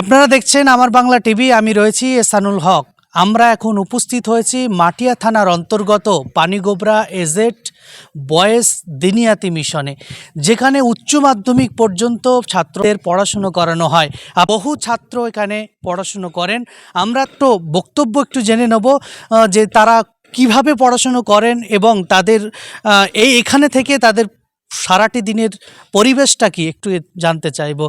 আপনারা দেখছেন আমার বাংলা টিভি, আমি রয়েছি এসানুল হক। আমরা এখন উপস্থিত হয়েছি মাটিয়া থানার অন্তর্গত পানিগোবরা এজেট বয়েজ দিনিয়াতি মিশনে, যেখানে উচ্চ মাধ্যমিক পর্যন্ত ছাত্রদের পড়াশুনো করানো হয়। বহু ছাত্র এখানে পড়াশুনো করেন। আমরা তো বক্তব্য একটু জেনে নেব যে তারা কীভাবে পড়াশুনো করেন এবং তাদের এই এখানে থেকে তাদের সারাটি দিনের পরিবেশটা কি? একটু জানতে চাইব।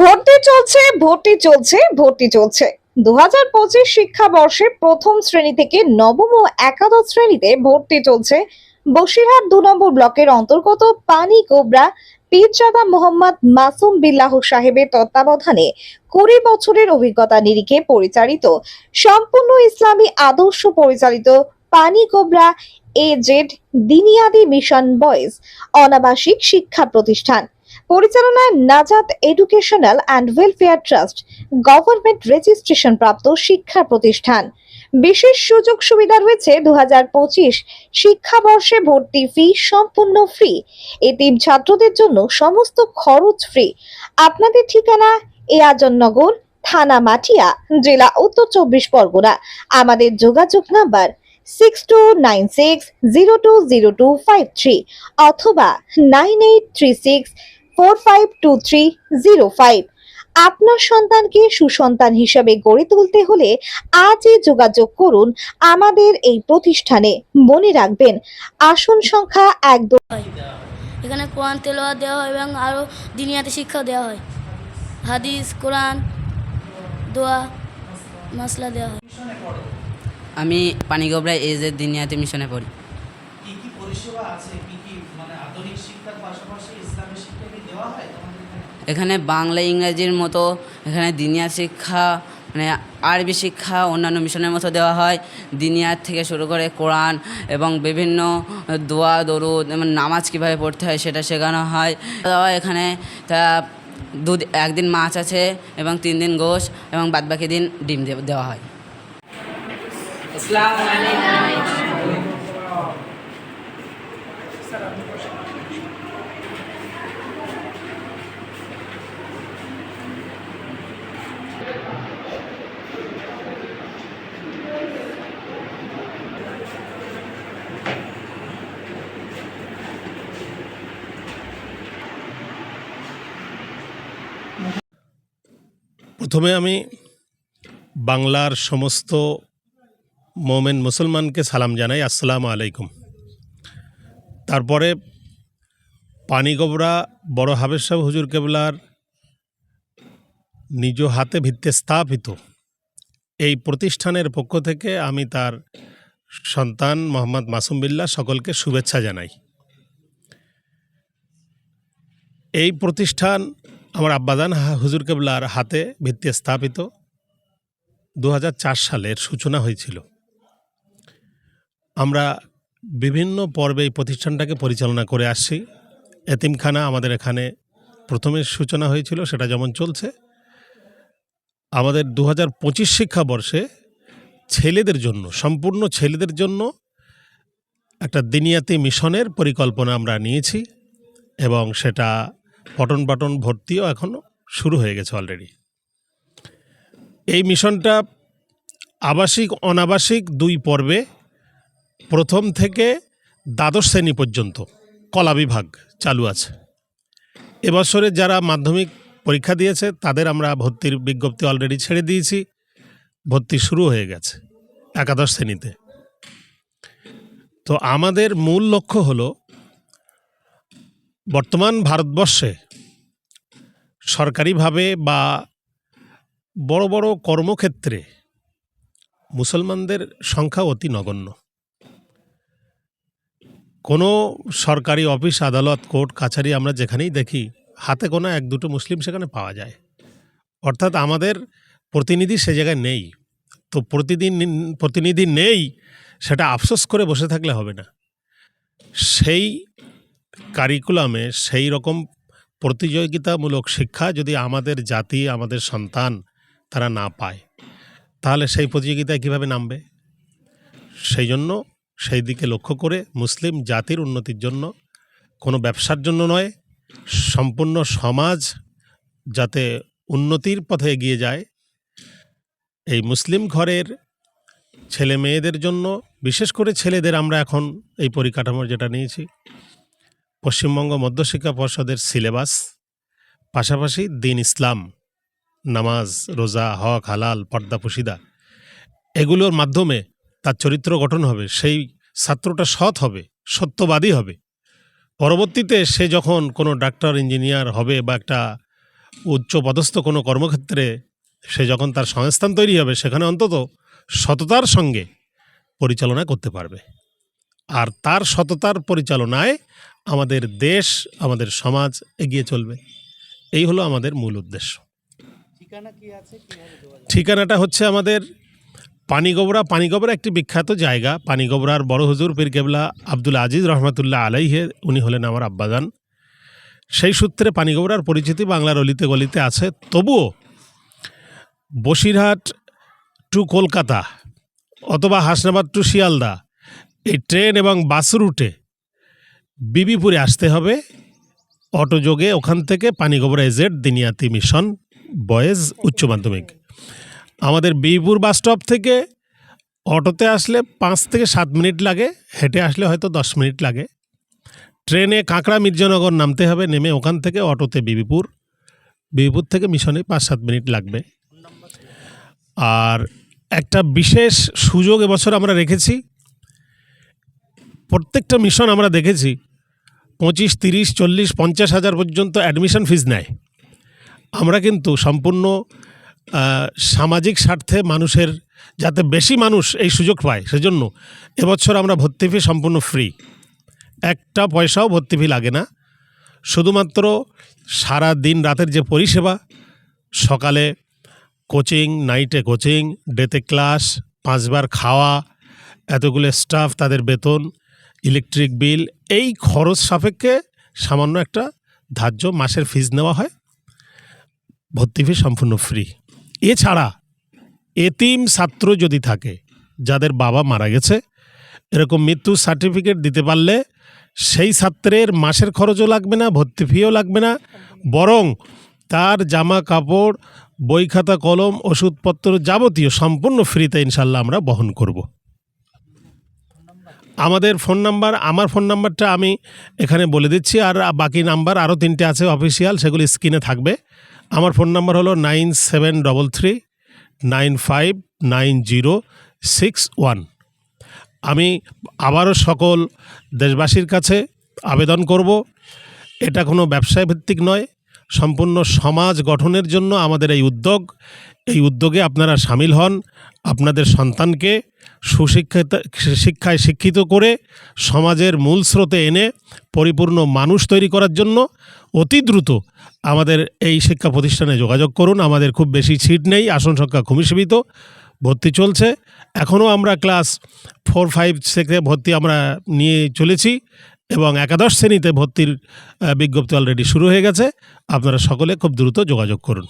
ভর্তি চলছে ভর্তি চলছে ভর্তি চলছে। দু হাজার পঁচিশ শিক্ষাবর্ষে প্রথম শ্রেণি থেকে নবম ও একাদশ শ্রেণীতে ভর্তি চলছে। বসিরহাট দু নম্বর ব্লকের অন্তর্গত পানি কোবরা পীরজাদা মোহাম্মদ মাসুম বিল্লাহ সাহেবের তত্ত্বাবধানে কুড়ি বছরের অভিজ্ঞতা নিরিখে পরিচালিত, সম্পূর্ণ ইসলামী আদর্শ পরিচালিত পানি কোবরা এ জেড দিনিয়াদি মিশন বয়েজ অনাবাসিক শিক্ষা প্রতিষ্ঠান। পরিচালনায় Najad educational and welfare trust, government registration প্রাপ্ত শিক্ষা প্রতিষ্ঠান। বিশেষ সুযোগ সুবিধা রয়েছে দু হাজার পঁচিশ শিক্ষাবর্ষে ভর্তি ফি সম্পূর্ণ ফ্রি। এতিম ছাত্রদের জন্য সমস্ত খরচ ফ্রি। আপনাদের ঠিকানা এয়াজননগর, থানা মাটিয়া জেলা উত্তর চব্বিশ পরগনা। আমাদের যোগাযোগ number six two nine six zero two zero two five three অথবা nine eight three six four five two three zero five. আপনার সন্তানকে সুসন্তান হিসাবে গড়ে তুলতে হলে আজই যোগাযোগ করুন আমাদের এই প্রতিষ্ঠানে। মনে রাখবেন আসন সংখ্যা এক দু এখানে কোরআন তেলোয়া দেওয়া হয় এবং আরও দিনিয়াতে শিক্ষা দেওয়া হয়। হাদিস কোরআন দোয়া মশলা দেওয়া হয়। আমি পানিগোবরা এজের দিনিয়াতে মিশনে পড়ি। কি কি পরিষেবা আছে? কি কি মানে আধুনিক শিক্ষার পাশাপাশি এখানে? বাংলা, ইংরেজির মতো, এখানে দিনিয়া শিক্ষা মানে আরবি শিক্ষা, অন্যান্য মিশনের মতো দেওয়া হয়। দিনিয়ার থেকে শুরু করে কোরআন এবং বিভিন্ন দোয়া, দরুদ, এবং নামাজ কীভাবে পড়তে হয় সেটা শেখানো হয়। এখানে তা দু একদিন মাছ আছে এবং তিন দিন গোশ এবং বাদবাকি দিন ডিম দেওয়া হয়। প্রথমে আমি বাংলার সমস্ত মোমেন মুসলমানকে সালাম জানাই, আসসালামু আলাইকুম। তারপরে পানিগবরা বড় হাবের সাহেব হুজুর কেবলার নিজ হাতে ভিত্তে স্থাপিত এই প্রতিষ্ঠানের পক্ষ থেকে আমি তার সন্তান মোহাম্মদ মাসুম বিল্লাহ সকলকে শুভেচ্ছা জানাই। এই প্রতিষ্ঠান আমার আব্বাদান হুজুর কেবলার হাতে ভিত্তি স্থাপিত। দু হাজার চার সালের সূচনা হয়েছিল। আমরা বিভিন্ন পর্বে এই প্রতিষ্ঠানটাকে পরিচালনা করে আসছি। এতিমখানা আমাদের এখানে প্রথমে সূচনা হয়েছিল, সেটা যেমন চলছে। আমাদের দু হাজার পঁচিশ শিক্ষাবর্ষে ছেলেদের জন্য, সম্পূর্ণ ছেলেদের জন্য একটা দিনিয়াতি মিশনের পরিকল্পনা আমরা নিয়েছি এবং সেটা পটন পাটন ভর্তিও এখনও শুরু হয়ে গেছে অলরেডি এই মিশনটা আবাসিক, অনাবাসিক দুই পর্বে, প্রথম থেকে দ্বাদশ শ্রেণি পর্যন্ত কলা বিভাগ চালু আছে। এবছরে যারা মাধ্যমিক পরীক্ষা দিয়েছে, তাদের আমরা ভর্তির বিজ্ঞপ্তি অলরেডি ছেড়ে দিয়েছি। ভর্তি শুরু হয়ে গেছে একাদশ শ্রেণীতে। তো আমাদের মূল লক্ষ্য হলো বর্তমান ভারতবর্ষে সরকারিভাবে বা বড় বড় কর্মক্ষেত্রে মুসলমানদের সংখ্যা অতি নগণ্য। কোনো সরকারি অফিস, আদালত, কোর্ট, কাছারি আমরা যেখানেই দেখি, হাতে কোনো এক দুটো মুসলিম সেখানে পাওয়া যায়। অর্থাৎ আমাদের প্রতিনিধি সে জায়গায় নেই। তো প্রতিদিন প্রতিনিধি নেই, সেটা আফসোস করে বসে থাকলে হবে না। সেই কারিকুলামে সেই রকম প্রতিযোগিতামূলক শিক্ষা যদি আমাদের জাতি, আমাদের সন্তান তারা না পায়, তাহলে সেই প্রতিযোগিতায় কীভাবে নামবে? সেই জন্য সেই দিকে লক্ষ্য করে মুসলিম জাতির উন্নতির জন্য, কোনো ব্যবসার জন্য নয়, সম্পূর্ণ সমাজ যাতে উন্নতির পথে এগিয়ে যায়। এই মুসলিম ঘরের ছেলে মেয়েদের জন্য, বিশেষ করে ছেলেদের আমরা এখন এই পরিকাঠামোর যেটা নিয়েছি পশ্চিমবঙ্গ মধ্যশিক্ষা পর্ষদের সিলেবাস, পাশাপাশি দিন ইসলাম, নামাজ, রোজা, হক, হালাল, পর্দা, পুশিদা, এগুলোর মাধ্যমে তার চরিত্র গঠন হবে, সেই ছাত্রটা সৎ হবে, সত্যবাদী হবে। পরবর্তীতে সে যখন কোনো ডাক্তার, ইঞ্জিনিয়ার হবে বা একটা উচ্চ পদস্থ কোনো কর্মক্ষেত্রে, সে যখন তার সংস্থান তৈরি হবে, সেখানে অন্তত সততার সঙ্গে পরিচালনা করতে পারবে। আর তার সততার পরিচালনায় আমাদের দেশ আমাদের সমাজ এগিয়ে চলবে। এই হলো আমাদের মূল উদ্দেশ্য। ঠিকানাটা হচ্ছে আমাদের পানিগোবরা। পানিগোবরা একটি বিখ্যাত জায়গা। পানিগোবরার বড় হুজুর পীর কেবলা আব্দুল আজিজ রহমতুল্লাহ আলাইহে উনি হলেন আমার আব্বাজান। সেই সূত্রে পানিগোবরার পরিচিতি বাংলার অলিতে গলিতে আছে। তবুও বসিরহাট টু কলকাতা অথবা হাসনাবাদ টু শিয়ালদা এই ট্রেন এবং বাস রুটে বিবিপুরে আসতে হবে। অটোযোগে ওখান থেকে Panigobra AZ Diniyati mission boys উচ্চ মাধ্যমিক। আমাদের বিপুর বাস স্টপ থেকে অটোতে আসলে পাঁচ থেকে সাত মিনিট লাগে, হেঁটে আসলে হয়তো দশ মিনিট লাগে। ট্রেনে কাঁকড়া মির্জানগর নামতে হবে, নেমে ওখান থেকে অটোতে বিবিপুর। বিবিপুর থেকে মিশনে পাঁচ সাত মিনিট লাগবে। আর একটা বিশেষ সুযোগ এবছর আমরা রেখেছি প্রত্যেকটা মিশন আমরা দেখেছি, পঁচিশ, তিরিশ, চল্লিশ, পঞ্চাশ হাজার পর্যন্ত অ্যাডমিশন ফিজ নেয়। আমরা কিন্তু সম্পূর্ণ সামাজিক স্বার্থে মানুষের, যাতে বেশি মানুষ এই সুযোগ পায়, সেজন্য এবছর আমরা ভর্তি ফি সম্পূর্ণ ফ্রি একটা পয়সাও ভর্তি ফি লাগে না। শুধুমাত্র সারা দিন রাতের যে পরিষেবা, সকালে কোচিং নাইটে কোচিং ডেতে ক্লাস পাঁচবার খাওয়া, এতগুলো স্টাফ তাদের বেতন ইলেকট্রিক বিল, এই খরচ সাপেক্ষে সামান্য একটা ধার্য মাসের ফিজ নেওয়া হয়। ভর্তি ফি সম্পূর্ণ ফ্রি এছাড়া এতিম ছাত্র যদি থাকে, যাদের বাবা মারা গেছে, এরকম মৃত্যু সার্টিফিকেট দিতে পারলে সেই ছাত্রের মাসের খরচও লাগবে না, ভর্তি ফিও লাগবে না। বরং তার জামা কাপড় বই খাতা কলম, ওষুধপত্র যাবতীয় সম্পূর্ণ ফ্রিতে ইনশাল্লাহ আমরা বহন করব। আমাদের ফোন নাম্বার, আমার ফোন নাম্বারটা আমি এখানে বলে দিচ্ছি আর বাকি নাম্বার আরও তিনটে আছে অফিসিয়াল, সেগুলি স্ক্রিনে থাকবে। আমার ফোন নাম্বার হলো nine seven double three nine five nine zero six one. আমি আবারও সকল দেশবাসীর কাছে আবেদন করব, এটা কোনো ব্যবসায় ভিত্তিক নয়, সম্পূর্ণ সমাজ গঠনের জন্য আমাদের এই উদ্যোগ। এই উদ্যোগে আপনারা সামিল হন, আপনাদের সন্তানকে সুশিক্ষিত, শিক্ষায় শিক্ষিত করে সমাজের মূল স্রোতে এনে পরিপূর্ণ মানুষ তৈরি করার জন্য অতি দ্রুত আমাদের এই শিক্ষা প্রতিষ্ঠানে যোগাযোগ করুন। আমাদের খুব বেশি সিট নেই, আসন সংখ্যা খুবই সীমিত, ভর্তি চলছে। এখনও আমরা ক্লাস ফোর, ফাইভ থেকে ভর্তি আমরা নিয়ে চলেছি এবং একাদশ শ্রেণীতে ভর্তির বিজ্ঞপ্তি অলরেডি শুরু হয়ে গেছে। আপনারা সকলে খুব দ্রুত যোগাযোগ করুন।